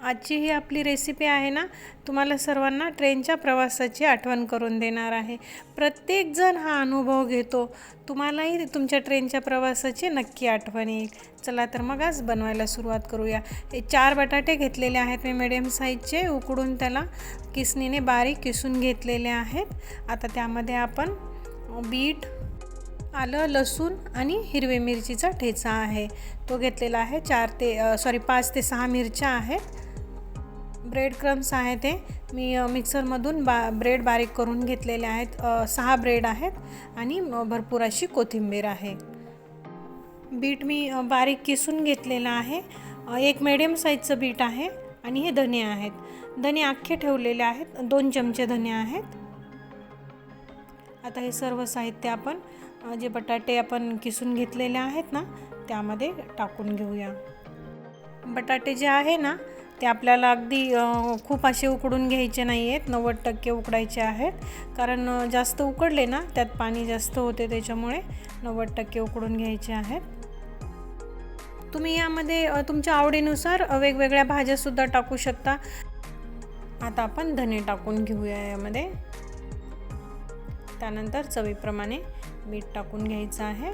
आजची ही आपली रेसिपी आहे ना तुम्हाला सर्वांना ट्रेनच्या प्रवासाची आठवण करून देणार आहे. प्रत्येकजण हा अनुभव घेतो. तुम्हालाही तुमच्या ट्रेनच्या प्रवासाची नक्की आठवण येईल. चला तर मग आज बनवायला सुरुवात करूया. हे चार बटाटे घेतलेले आहेत मी मिडियम साईजचे उकडून त्याला किसणीने बारीक किसून घेतलेले आहेत. आता त्यामध्ये आपण बीट आलं लसूण आणि हिरवी मिरचीचा ठेचा आहे. तो घेतलेला आहे चार ते सॉरी पाच ते सहा मिरच्या आहेत. ब्रेड क्रम्स आहे ते मी मिक्सरमधून बा ब्रेड बारीक करून घेतलेले आहेत. सहा ब्रेड आहेत आणि भरपूर अशी कोथिंबीर आहे. बीट मी बारीक किसून घेतलेलं आहे. एक मिडियम साईजचं बीट आहे आणि हे धने आहेत. धने अख्खे ठेवलेले आहेत. दोन चमचे धने आहेत. आता हे सर्व साहित्य आपण जे बटाटे आपण किसून घेतलेले आहेत ना त्यामध्ये टाकून घेऊया. बटाटे जे आहे ना ते आपल्याला अगदी खूप असे उकडून घ्यायचे नाही आहेत नव्वद टक्के उकडायचे आहेत. कारण जास्त उकडले ना त्यात पाणी जास्त होते त्याच्यामुळे नव्वद टक्के उकडून घ्यायचे आहेत. तुम्ही यामध्ये तुमच्या आवडीनुसार वेगवेगळ्या भाज्यासुद्धा टाकू शकता. आता आपण धने टाकून घेऊया यामध्ये. त्यानंतर चवीप्रमाणे मीठ टाकून घ्यायचं आहे.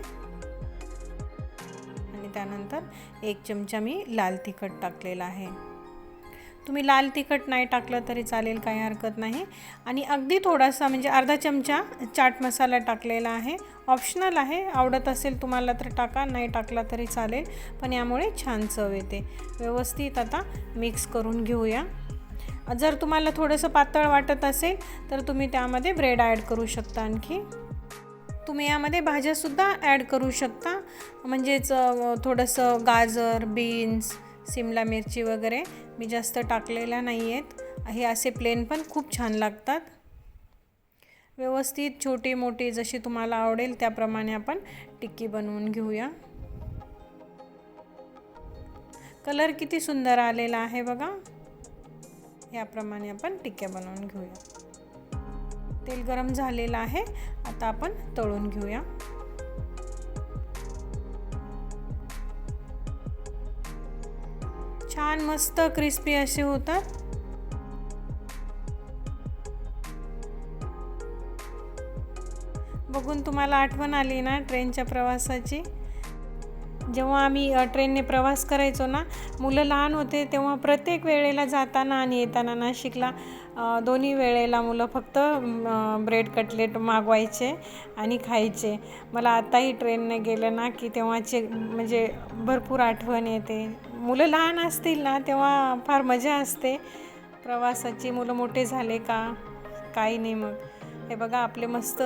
आणि त्यानंतर एक चमचा मी लाल तिखट टाकलेला आहे. तुम्ही लाल तिखट नाही टाकलं तरी चालेल काही हरकत नाही. आणि अगदी थोडासा म्हणजे अर्धा चमचा चाट मसाला टाकलेला आहे. ऑप्शनल आहे आवडत असेल तुम्हाला तर टाका नाही टाकला तरी चालेल पण यामुळे छान चव येते. व्यवस्थित आता मिक्स करून घेऊया. जर तुम्हाला थोडंसं पातळ वाटत असेल तर तुम्ही त्यामध्ये ब्रेड ॲड करू शकता आणखी. तुम्ही यामध्ये भाज्यासुद्धा ॲड करू शकता. म्हणजेच थोडंसं गाजर बीन्स सिमला मिरची वगैरे मी जास्त टाकलेल्या नाही आहेत. हे असे प्लेन पण खूप छान लागतात. व्यवस्थित छोटी मोठी जशी तुम्हाला आवडेल त्याप्रमाणे आपण टिक्की बनवून घेऊया. कलर किती सुंदर आलेला आहे बघा. याप्रमाणे आपण टिक्क्या बनवून घेऊया. तेल गरम झालेलं आहे. आता आपण तळून घेऊया. छान मस्त क्रिस्पी असे होतात. बघून तुम्हाला आठवण आली ना ट्रेनच्या प्रवासाची? जेव्हा आम्ही ट्रेनने प्रवास करायचो ना मुलं लहान होते तेव्हा प्रत्येक वेळेला जाताना आणि येताना नाशिकला दोन्ही वेळेला मुलं फक्त ब्रेड कटलेट मागवायचे आणि खायचे. मला आताही ट्रेनने गेलं ना की तेव्हाचे म्हणजे भरपूर आठवण येते. मुलं लहान असतील ना तेव्हा फार मजा असते. प्रवासाची मुलं मोठे झाले का? काही नाही मग. हे बघा आपले मस्त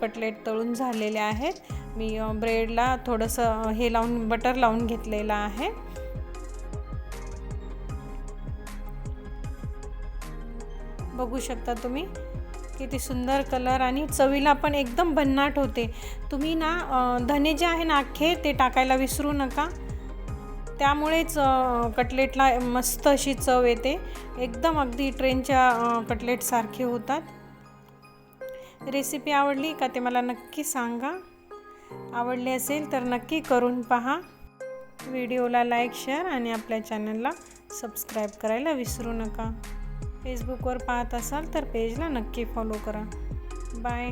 कटलेट तळून झालेले आहेत. मी ब्रेडला थोडंसं हे लावून बटर लावून घेतलेलं आहे. बघू शकता तुम्ही. किती सुंदर कलर आणि चवीला पण एकदम भन्नाट होते. तुम्ही ना धने जे आहे ना अख्खे ते टाकायला विसरू नका. त्यामुळेच कटलेटला मस्त अशी चव येते. एकदम अगदी ट्रेनच्या कटलेटसारखे होतात. रेसिपी आवडली का ते मला नक्की सांगा. आवडली असेल तर नक्की करून पहा. व्हिडिओला लाईक शेअर आणि आपल्या चॅनलला सबस्क्राईब करायला विसरू नका. फेसबुकवर पाहत असाल तर पेजला नक्की फॉलो करा. बाय